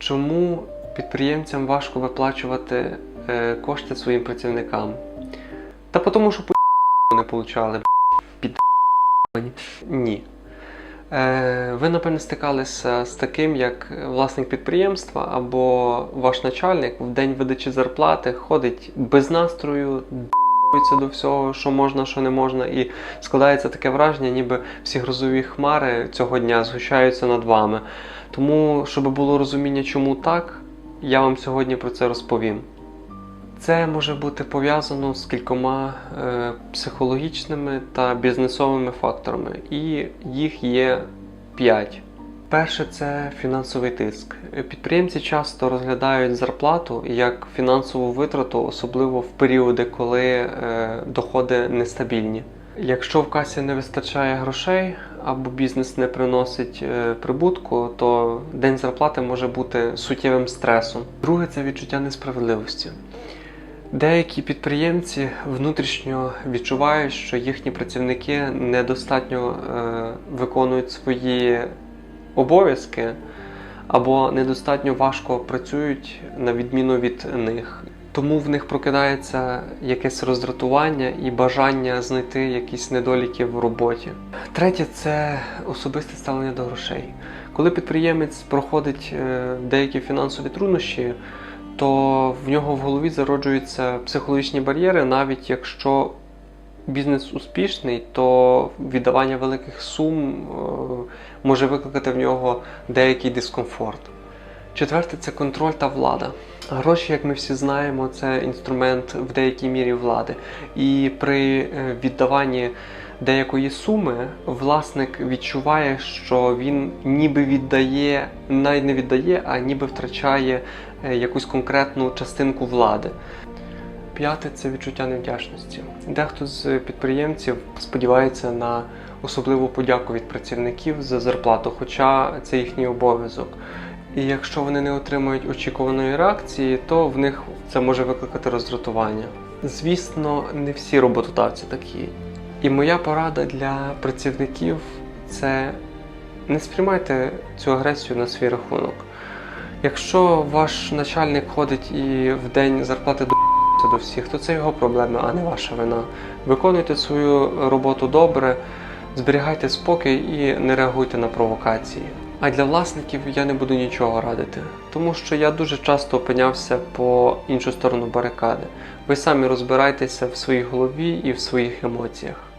Чому підприємцям важко виплачувати е, кошти своїм працівникам? Та тому, що по не получали під ні. Е, ви, напевно, стикалися з таким, як власник підприємства або ваш начальник в день видачі зарплати ходить без настрою, д***ться до всього, що можна, що не можна, і складається таке враження, ніби всі грозові хмари цього дня згущаються над вами. Тому, щоб було розуміння, чому так, я вам сьогодні про це розповім. Це може бути пов'язано з кількома е, психологічними та бізнесовими факторами, і їх є п'ять. Перше це фінансовий тиск. Підприємці часто розглядають зарплату як фінансову витрату, особливо в періоди, коли е, доходи нестабільні. Якщо в касі не вистачає грошей або бізнес не приносить е, прибутку, то день зарплати може бути суттєвим стресом. Друге це відчуття несправедливості. Деякі підприємці внутрішньо відчувають, що їхні працівники недостатньо е, виконують свої обов'язки або недостатньо важко працюють на відміну від них. Тому в них прокидається якесь роздратування і бажання знайти якісь недоліки в роботі. Третє це особисте ставлення до грошей. Коли підприємець проходить е, деякі фінансові труднощі, то в нього в голові зароджуються психологічні бар'єри, навіть якщо бізнес успішний, то віддавання великих сум е, може викликати в нього деякий дискомфорт. Четверте це контроль та влада. Гроші, як ми всі знаємо, це інструмент в деякій мірі влади. І при е, віддаванні деякої суми власник відчуває, що він ніби віддає, навіть не віддає, а ніби втрачає е, якусь конкретну частинку влади. П'яте це відчуття невдячності. Дехто з підприємців сподівається на особливу подяку від працівників за зарплату, хоча це їхній обов'язок. І якщо вони не отримують очікуваної реакції, то в них це може викликати роздратування. Звісно, не всі роботодавці такі. І моя порада для працівників це не сприймайте цю агресію на свій рахунок. Якщо ваш начальник ходить і в день зарплати до до всіх, то це його проблеми, а не ваша вина. Виконуйте свою роботу добре, зберігайте спокій і не реагуйте на провокації. А для власників я не буду нічого радити, тому що я дуже часто опинявся по іншу сторону барикади. Ви самі розбирайтеся в своїй голові і в своїх емоціях.